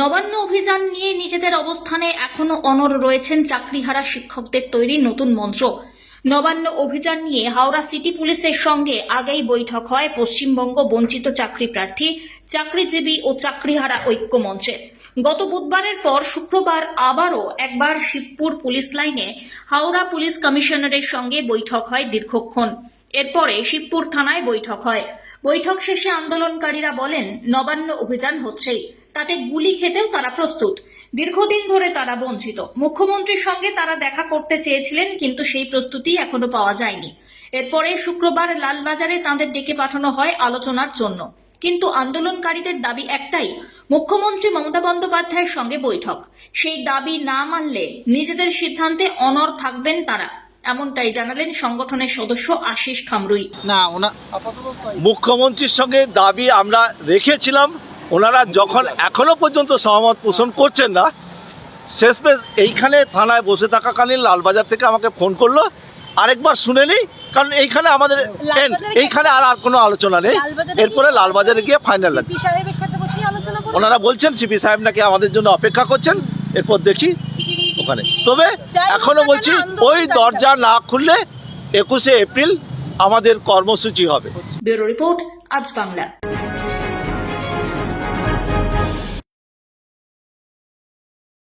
নবান্ন অভিযান নিয়ে নিজেদের অবস্থানে এখনও অনর রয়েছেন চাকরিহারা শিক্ষকদের তৈরি নতুন মন্ত্র। নবান্ন অভিযান নিয়ে হাওড়া সিটি পুলিশের সঙ্গে আগেই বৈঠক হয় পশ্চিমবঙ্গ বঞ্চিত চাকরি প্রার্থী, চাকরিজীবী ও চাকরিহারা ঐক্য মঞ্চে। গত বুধবারের পর শুক্রবার আবারও একবার শিবপুর পুলিশ লাইনে হাওড়া পুলিশ কমিশনারের সঙ্গে বৈঠক হয় দীর্ঘক্ষণ। এরপরে শিবপুর থানায় বৈঠক হয়। বৈঠক শেষে আন্দোলনকারীরা বলেন, নবান্ন অভিযান হচ্ছেই। তাতে গুলি খেতেও তারা প্রস্তুত। দীর্ঘদিন ধরে তারা বঞ্চিত। মুখ্যমন্ত্রীর সঙ্গে তারা দেখা করতে চেয়েছিলেন, কিন্তু সেই প্রস্তুতি এখনও পাওয়া যায়নি। এরপরে শুক্রবার লালবাজারে তাঁদের ডেকে পাঠানো হয় আলোচনার জন্য। কিন্তু আন্দোলনকারীদের দাবি একটাই, মুখ্যমন্ত্রী মমতা বন্দ্যোপাধ্যায়ের সঙ্গে বৈঠক। সেই দাবি না মানলে নিজেদের সিদ্ধান্তে অনর থাকবেন তারা, এমনটাই জানালেন সংগঠনের সদস্য আশিস খামরুই। না মুখ্যমন্ত্রীর সঙ্গে দাবি আমরা রেখেছিলাম ওনারা যখন এখনও পর্যন্ত সহমত পোষণ করছেন না শেষমেশ এইখানে থানায় বসে থাকাকালীন লালবাজার থেকে আমাকে ফোন করল। আরেকবার শুনে নিই কারণ এইখানে আমাদের এইখানে আর আর কোনো আলোচনা নেই। এরপরে লালবাজারে গিয়ে ফাইনাল লাগবে সিপি সাহেবের সাথে বসেই আলোচনা করবেন ওনারা বলছেন সিপি সাহেব নাকি আমাদের জন্য অপেক্ষা করছেন। এরপর দেখি ওখানে। তবে এখনও বলছি ওই দরজা না খুললে একুশে এপ্রিল আমাদের কর্মসূচি হবে। ব্যুরো রিপোর্ট আজ বাংলা।